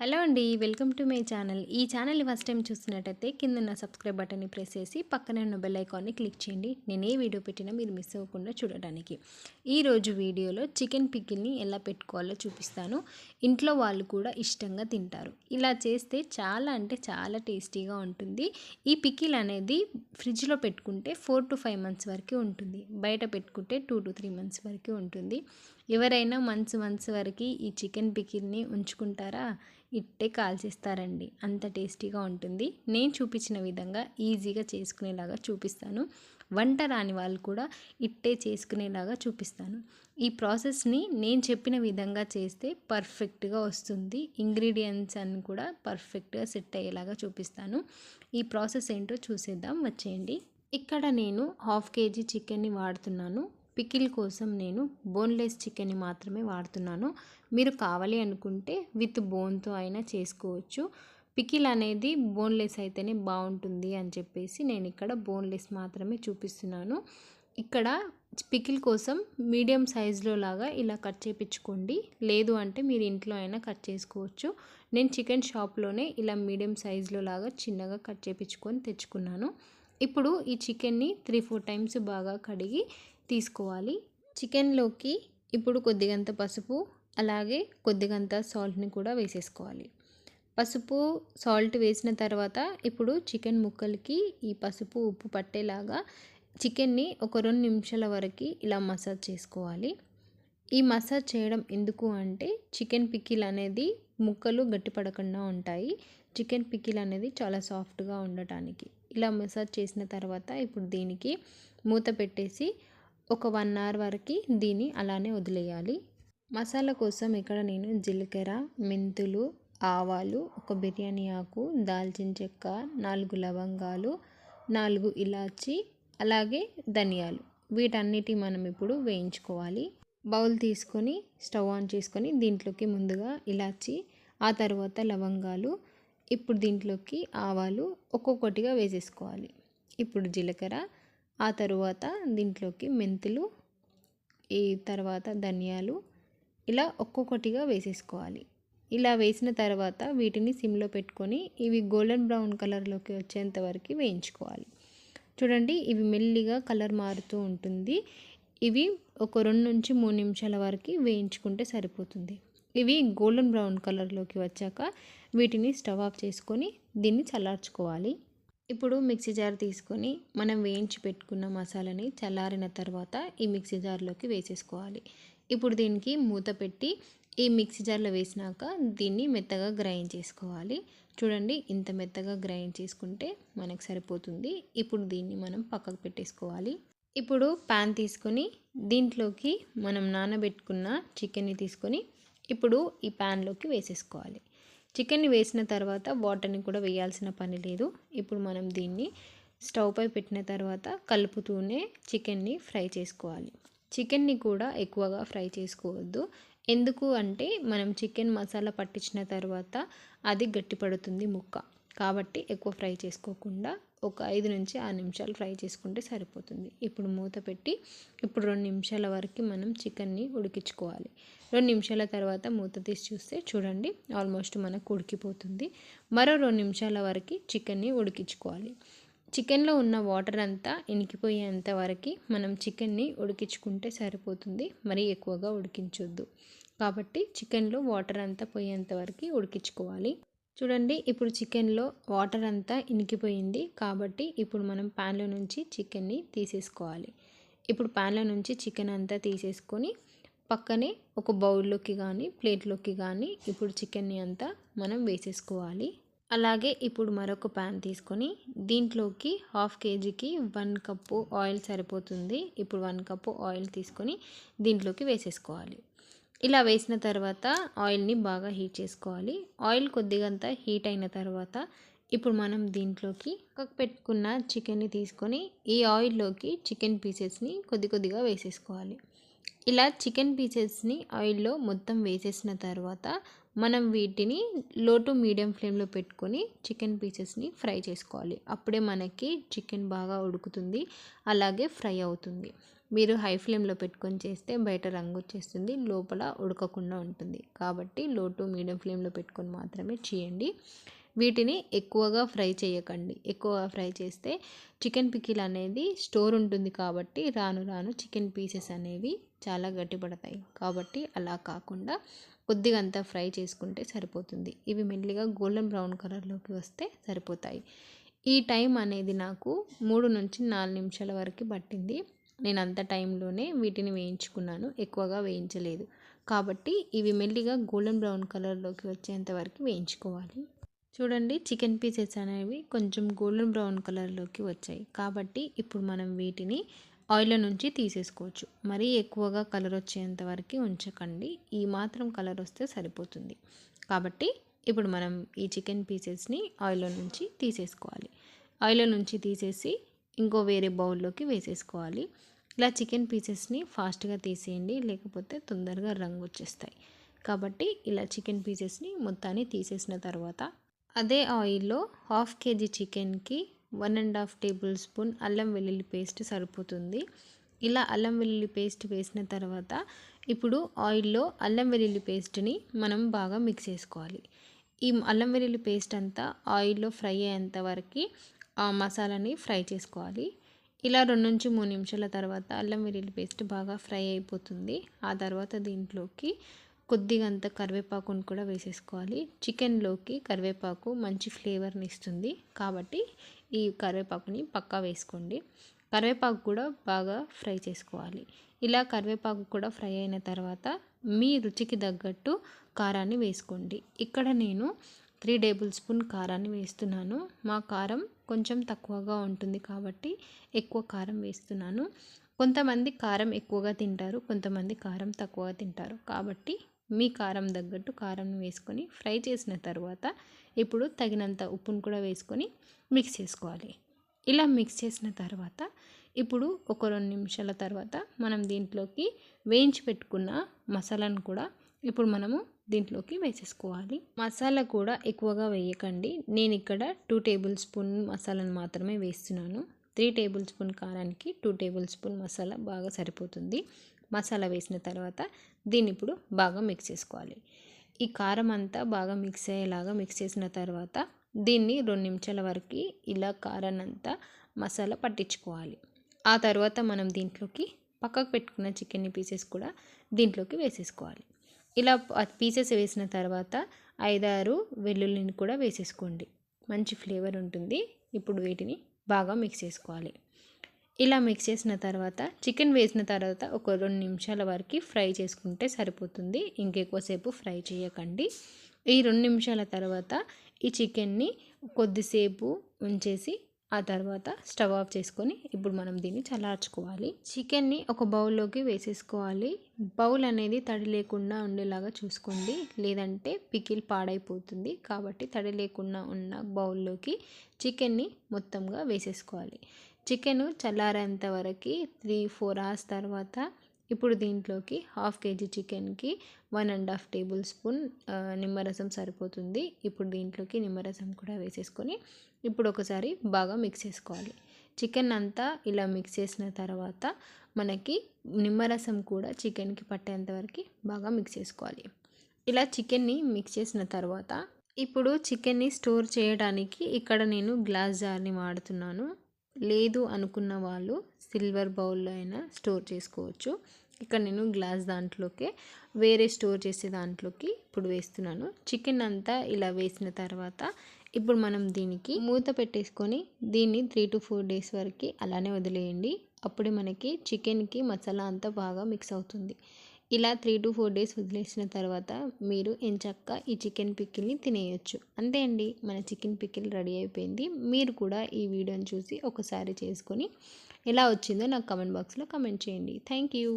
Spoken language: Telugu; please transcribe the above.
హలో అండి వెల్కమ్ టు మై ఛానల్. ఈ ఛానల్ని ఫస్ట్ టైం చూస్తున్నట్టయితే కింద నా సబ్స్క్రైబ్ బటన్ని ప్రెస్ చేసి పక్కనే ఉన్న బెల్ ఐకాన్ని క్లిక్ చేయండి. నేను ఏ వీడియో పెట్టినా మీరు మిస్ అవ్వకుండా చూడడానికి ఈరోజు వీడియోలో చికెన్ పికిల్ని ఎలా పెట్టుకోవాలో చూపిస్తాను. ఇంట్లో వాళ్ళు కూడా ఇష్టంగా తింటారు. ఇలా చేస్తే చాలా అంటే చాలా టేస్టీగా ఉంటుంది. ఈ పికిల్ అనేది ఫ్రిడ్జ్లో పెట్టుకుంటే ఫోర్ టు ఫైవ్ మంత్స్ వరకు ఉంటుంది. బయట పెట్టుకుంటే టూ టు త్రీ మంత్స్ వరకు ఉంటుంది. ఎవరైనా మంత్స్ మంత్స్ వరకు ఈ చికెన్ పికిల్ని ఉంచుకుంటారా? ఇట్టే కాల్చేస్తారండి అంత టేస్టీగా ఉంటుంది. నేను చూపించిన విధంగా ఈజీగా చేసుకునేలాగా చూపిస్తాను. వంట రాని వాళ్ళు కూడా ఇట్టే చేసుకునేలాగా చూపిస్తాను. ఈ ప్రాసెస్ని నేను చెప్పిన విధంగా చేస్తే పర్ఫెక్ట్గా వస్తుంది. ఇంగ్రీడియంట్స్ అన్ని కూడా పర్ఫెక్ట్గా సెట్ అయ్యేలాగా చూపిస్తాను. ఈ ప్రాసెస్ ఏంటో చూసేద్దాం. వచ్చేయండి. ఇక్కడ నేను హాఫ్ కేజీ చికెన్ని వాడుతున్నాను. పికిల్ కోసం నేను బోన్లెస్ చికెన్ని మాత్రమే వాడుతున్నాను. మీరు కావాలి అనుకుంటే విత్ బోన్తో అయినా చేసుకోవచ్చు. పికిల్ అనేది బోన్లెస్ అయితేనే బాగుంటుంది అని చెప్పేసి నేను ఇక్కడ బోన్లెస్ మాత్రమే చూపిస్తున్నాను. ఇక్కడ పికిల్ కోసం మీడియం సైజులో లాగా ఇలా కట్ చేపించుకోండి. లేదు అంటే మీరు ఇంట్లో అయినా కట్ చేసుకోవచ్చు. నేను చికెన్ షాప్లోనే ఇలా మీడియం సైజులో లాగా చిన్నగా కట్ చేపించుకొని తెచ్చుకున్నాను. ఇప్పుడు ఈ చికెన్ని త్రీ ఫోర్ టైమ్స్ బాగా కడిగి తీసుకోవాలి. చికెన్లోకి ఇప్పుడు కొద్దిగంత పసుపు అలాగే కొద్దిగంత సాల్ట్ని కూడా వేసేసుకోవాలి. పసుపు సాల్ట్ వేసిన తర్వాత ఇప్పుడు చికెన్ ముక్కలకి ఈ పసుపు ఉప్పు పట్టేలాగా చికెన్ని ఒక రెండు నిమిషాల వరకు ఇలా మసాజ్ చేసుకోవాలి. ఈ మసాజ్ చేయడం ఎందుకు అంటే చికెన్ పికిల్ అనేది ముక్కలు గట్టిపడకుండా ఉంటాయి. చికెన్ పికిల్ అనేది చాలా సాఫ్ట్గా ఉండటానికి. ఇలా మసాజ్ చేసిన తర్వాత ఇప్పుడు దీనికి మూత పెట్టేసి ఒక వన్ అవర్ వరకు దీన్ని అలానే వదిలేయాలి. మసాలా కోసం ఇక్కడ నేను జీలకర్ర మెంతులు ఆవాలు ఒక బిర్యానీ ఆకు దాల్చిన చెక్క నాలుగు లవంగాలు నాలుగు ఇలాచి అలాగే ధనియాలు. వీటన్నిటి మనం ఇప్పుడు వేయించుకోవాలి. బౌల్ తీసుకొని స్టవ్ ఆన్ చేసుకొని దీంట్లోకి ముందుగా ఇలాచి ఆ తర్వాత లవంగాలు ఇప్పుడు దీంట్లోకి ఆవాలు ఒక్కొక్కటిగా వేసేసుకోవాలి. ఇప్పుడు జీలకర్ర ఆ తరువాత దీంట్లోకి మెంతులు ఈ తర్వాత ధనియాలు ఇలా ఒక్కొక్కటిగా వేసేసుకోవాలి. ఇలా వేసిన తర్వాత వీటిని సిమ్లో పెట్టుకొని ఇవి గోల్డెన్ బ్రౌన్ కలర్లోకి వచ్చేంత వరకు వేయించుకోవాలి. చూడండి ఇవి మెల్లిగా కలర్ మారుతూ ఉంటుంది. ఇవి ఒక రెండు నుంచి మూడు నిమిషాల వరకు వేయించుకుంటే సరిపోతుంది. ఇవి గోల్డెన్ బ్రౌన్ కలర్లోకి వచ్చాక వీటిని స్టవ్ ఆఫ్ చేసుకొని దీన్ని చల్లార్చుకోవాలి. ఇప్పుడు మిక్సీ జార్ తీసుకొని మనం వేయించి పెట్టుకున్న మసాలాని చల్లారిన తర్వాత ఈ మిక్సీ జార్లోకి వేసేసుకోవాలి. ఇప్పుడు దీనికి మూత పెట్టి ఈ మిక్సీ జార్లో వేసినాక దీన్ని మెత్తగా గ్రైండ్ చేసుకోవాలి. చూడండి ఇంత మెత్తగా గ్రైండ్ చేసుకుంటే మనకు సరిపోతుంది. ఇప్పుడు దీన్ని మనం పక్కకు పెట్టేసుకోవాలి. ఇప్పుడు ప్యాన్ తీసుకొని దీంట్లోకి మనం నానబెట్టుకున్న చికెన్ని తీసుకొని ఇప్పుడు ఈ ప్యాన్లోకి వేసేసుకోవాలి. చికెన్ని వేసిన తర్వాత వాటర్ని కూడా వేయాల్సిన పని లేదు. ఇప్పుడు మనం దీన్ని స్టవ్ పై పెట్టిన తర్వాత కలుపుతూనే చికెన్ని ఫ్రై చేసుకోవాలి. చికెన్ని కూడా ఎక్కువగా ఫ్రై చేసుకోవద్దు. ఎందుకు అంటే మనం చికెన్ మసాలా పట్టించిన తర్వాత అది గట్టిపడుతుంది ముక్క. కాబట్టి ఎక్కువ ఫ్రై చేసుకోకుండా ఒక ఐదు నుంచి ఆరు నిమిషాలు ఫ్రై చేసుకుంటే సరిపోతుంది. ఇప్పుడు మూత పెట్టి ఇప్పుడు రెండు నిమిషాల వరకు మనం చికెన్ని ఉడికించుకోవాలి. రెండు నిమిషాల తర్వాత మూత తీసి చూస్తే చూడండి ఆల్మోస్ట్ మనకు ఉడికిపోతుంది. మరో రెండు నిమిషాల వరకు చికెన్ని ఉడికించుకోవాలి. చికెన్లో ఉన్న వాటర్ అంతా ఇనికిపోయేంత వరకు మనం చికెన్ని ఉడికించుకుంటే సరిపోతుంది. మరీ ఎక్కువగా ఉడికించొద్దు. కాబట్టి చికెన్లో వాటర్ అంతా పోయేంత వరకు ఉడికించుకోవాలి. చూడండి ఇప్పుడు చికెన్లో వాటర్ అంతా ఇనికిపోయింది. కాబట్టి ఇప్పుడు మనం ప్యాన్లో నుంచి చికెన్ని తీసేసుకోవాలి. ఇప్పుడు ప్యాన్లో నుంచి చికెన్ అంతా తీసేసుకొని పక్కనే ఒక బౌల్లోకి కానీ ప్లేట్లోకి కానీ ఇప్పుడు చికెన్ని అంతా మనం వేసేసుకోవాలి. అలాగే ఇప్పుడు మరొక ప్యాన్ తీసుకొని దీంట్లోకి హాఫ్ కేజీకి వన్ కప్పు ఆయిల్ సరిపోతుంది. ఇప్పుడు వన్ కప్పు ఆయిల్ తీసుకొని దీంట్లోకి వేసేసుకోవాలి. ఇలా వేసిన తర్వాత ఆయిల్ని బాగా హీట్ చేసుకోవాలి. ఆయిల్ కొద్దిగంత హీట్ అయిన తర్వాత ఇప్పుడు మనం దీంట్లోకి పెట్టుకున్న చికెన్ని తీసుకొని ఈ ఆయిల్లోకి చికెన్ పీసెస్ని కొద్ది కొద్దిగా వేసేసుకోవాలి. ఇలా చికెన్ పీసెస్ని ఆయిల్లో మొత్తం వేసేసిన తర్వాత మనం వీటిని లో టు మీడియం ఫ్లేమ్లో పెట్టుకొని చికెన్ పీసెస్ని ఫ్రై చేసుకోవాలి. అప్పుడే మనకి చికెన్ బాగా ఉడుకుతుంది అలాగే ఫ్రై అవుతుంది. మీరు హై ఫ్లేమ్లో పెట్టుకొని చేస్తే బయట రంగు వచ్చేస్తుంది లోపల ఉడకకుండా ఉంటుంది. కాబట్టి లో టు మీడియం ఫ్లేమ్లో పెట్టుకొని మాత్రమే చేయండి. వీటిని ఎక్కువగా ఫ్రై చేయకండి. ఎక్కువగా ఫ్రై చేస్తే చికెన్ పికిల్ అనేది స్టోర్ ఉంటుంది కాబట్టి రాను రాను చికెన్ పీసెస్ అనేవి చాలా గట్టిపడతాయి. కాబట్టి అలా కాకుండా కొద్దిగా అంతా ఫ్రై చేసుకుంటే సరిపోతుంది. ఇవి మెల్లిగా గోల్డెన్ బ్రౌన్ కలర్లోకి వస్తే సరిపోతాయి. ఈ టైం అనేది నాకు మూడు నుంచి నాలుగు నిమిషాల వరకు పట్టింది. నేను అంత టైంలోనే వీటిని వేయించుకున్నాను. ఎక్కువగా వేయించలేదు. కాబట్టి ఇవి మెల్లిగా గోల్డెన్ బ్రౌన్ కలర్లోకి వచ్చేంత వరకు వేయించుకోవాలి. చూడండి చికెన్ పీసెస్ అనేవి కొంచెం గోల్డెన్ బ్రౌన్ కలర్లోకి వచ్చాయి. కాబట్టి ఇప్పుడు మనం వీటిని ఆయిల్ నుంచి తీసేసుకోవచ్చు. మరీ ఎక్కువగా కలర్ వచ్చేంత వరకు ఉంచకండి. ఈ మాత్రం కలర్ వస్తే సరిపోతుంది. కాబట్టి ఇప్పుడు మనం ఈ చికెన్ పీసెస్ని ఆయిల్లో నుంచి తీసేసుకోవాలి. ఆయిల్లో నుంచి తీసేసి ఇంకో వేరే బౌల్లోకి వేసేసుకోవాలి. ఇలా చికెన్ పీసెస్ని ఫాస్ట్గా తీసేయండి లేకపోతే తొందరగా రంగు వచ్చేస్తాయి. కాబట్టి ఇలా చికెన్ పీసెస్ని మొత్తాన్ని తీసేసిన తర్వాత అదే ఆయిల్లో హాఫ్ కేజీ చికెన్కి one and half tablespoon అల్లం వెల్లుల్లి పేస్ట్ సరిపోతుంది. ఇలా అల్లం వెల్లుల్లి పేస్ట్ వేసిన తర్వాత ఇప్పుడు ఆయిల్లో అల్లం వెల్లుల్లి పేస్ట్ని మనం బాగా మిక్స్ చేసుకోవాలి. ఈ అల్లం వెల్లుల్లి పేస్ట్ అంతా ఆయిల్లో ఫ్రై అయ్యేంత వరకు మసాలాని ఫ్రై చేసుకోవాలి. ఇలా రెండు నుంచి మూడు నిమిషాల తర్వాత అల్లం వెల్లుల్లి పేస్ట్ బాగా ఫ్రై అయిపోతుంది. ఆ తర్వాత దీంట్లోకి కొద్దిగా అంత కరివేపాకును కూడా వేసేసుకోవాలి. చికెన్లోకి కరివేపాకు మంచి ఫ్లేవర్ని ఇస్తుంది. కాబట్టి ఈ కరివేపాకుని పక్కా వేసుకోండి. కరివేపాకు కూడా బాగా ఫ్రై చేసుకోవాలి. ఇలా కరివేపాకు కూడా ఫ్రై అయిన తర్వాత మీ రుచికి తగ్గట్టు కారాన్ని వేసుకోండి. ఇక్కడ నేను త్రీ టేబుల్ స్పూన్ కారాన్ని వేస్తున్నాను. మా కారం కొంచెం తక్కువగా ఉంటుంది కాబట్టి ఎక్కువ కారం వేస్తున్నాను. కొంతమంది కారం ఎక్కువగా తింటారు కొంతమంది కారం తక్కువగా తింటారు. కాబట్టి మీ కారం తగ్గట్టు కారం వేసుకొని ఫ్రై చేసిన తర్వాత ఇప్పుడు తగినంత ఉప్పును కూడా వేసుకొని మిక్స్ చేసుకోవాలి. ఇలా మిక్స్ చేసిన తర్వాత ఇప్పుడు ఒక రెండు నిమిషాల తర్వాత మనం దీంట్లోకి వేయించి పెట్టుకున్న మసాలాను కూడా ఇప్పుడు మనము దీంట్లోకి వేసేసుకోవాలి. మసాలా కూడా ఎక్కువగా వేయకండి. నేను ఇక్కడ టూ టేబుల్ స్పూన్ మసాలాను మాత్రమే వేస్తున్నాను. త్రీ టేబుల్ స్పూన్ కారానికి టూ టేబుల్ స్పూన్ మసాలా బాగా సరిపోతుంది. మసాలా వేసిన తర్వాత దీన్ని ఇప్పుడు బాగా మిక్స్ చేసుకోవాలి. ఈ కారం అంతా బాగా మిక్స్ అయ్యేలాగా మిక్స్ చేసిన తర్వాత దీన్ని రెండు నిమిషాల వరకు ఇలా కారాన్ని అంతా మసాలా పట్టించుకోవాలి. ఆ తర్వాత మనం దీంట్లోకి పక్కకు పెట్టుకున్న చికెన్ పీసెస్ కూడా దీంట్లోకి వేసేసుకోవాలి. ఇలా పీసెస్ వేసిన తర్వాత ఐదారు వెల్లుల్లిని కూడా వేసేసుకోండి. మంచి ఫ్లేవర్ ఉంటుంది. ఇప్పుడు వీటిని బాగా మిక్స్ చేసుకోవాలి. ఇలా మిక్స్ చేసిన తర్వాత చికెన్ వేసిన తర్వాత ఒక రెండు నిమిషాల వరకు ఫ్రై చేసుకుంటే సరిపోతుంది. ఇంకెక్కువసేపు ఫ్రై చేయకండి. ఈ రెండు నిమిషాల తర్వాత ఈ చికెన్ని కొద్దిసేపు ఉంచేసి ఆ తర్వాత స్టవ్ ఆఫ్ చేసుకొని ఇప్పుడు మనం దీన్ని చల్లార్చుకోవాలి. చికెన్ని ఒక బౌల్లోకి వేసేసుకోవాలి. బౌల్ అనేది తడి లేకుండా ఉండేలాగా చూసుకోండి. లేదంటే పికిల్ పాడైపోతుంది. కాబట్టి తడి లేకుండా ఉన్న బౌల్లోకి చికెన్ని మొత్తంగా వేసేసుకోవాలి. చికెన్ చల్లారేంత వరకు త్రీ ఫోర్ అవర్స్ తర్వాత ఇప్పుడు దీంట్లోకి హాఫ్ కేజీ చికెన్కి one and half tablespoon నిమ్మరసం సరిపోతుంది. ఇప్పుడు దీంట్లోకి నిమ్మరసం కూడా వేసేసుకొని ఇప్పుడు ఒకసారి బాగా మిక్స్ చేసుకోవాలి. చికెన్ అంతా ఇలా మిక్స్ చేసిన తర్వాత మనకి నిమ్మరసం కూడా చికెన్కి పట్టేంత వరకు బాగా మిక్స్ చేసుకోవాలి. ఇలా చికెన్ని మిక్స్ చేసిన తర్వాత ఇప్పుడు చికెన్ని స్టోర్ చేయడానికి ఇక్కడ నేను గ్లాస్ జార్ని వాడుతున్నాను. లేదు అనుకున్న వాళ్ళు సిల్వర్ బౌల్లో అయినా స్టోర్ చేసుకోవచ్చు. ఇక్కడ నేను గ్లాస్ దాంట్లోకి వేరే స్టోర్ చేసే దాంట్లోకి ఇప్పుడు వేస్తున్నాను. చికెన్ అంతా ఇలా వేసిన తర్వాత ఇప్పుడు మనం దీనికి మూత పెట్టేసుకొని దీన్ని త్రీ టు ఫోర్ డేస్ వరకు అలానే వదిలేయండి. అప్పుడే మనకి చికెన్కి మసాలా అంతా బాగా మిక్స్ అవుతుంది. ఇలా త్రీ టు ఫోర్ డేస్ వదిలేసిన తర్వాత మీరు ఎంచక్క ఈ చికెన్ పిక్కిల్ని తినేయచ్చు. అంతే అండి. మన చికెన్ పిక్కిల్ రెడీ అయిపోయింది. మీరు కూడా ఈ వీడియోని చూసి ఒకసారి చేసుకొని ఎలా వచ్చిందో నాకు కమెంట్ బాక్స్లో కమెంట్ చేయండి. Thank you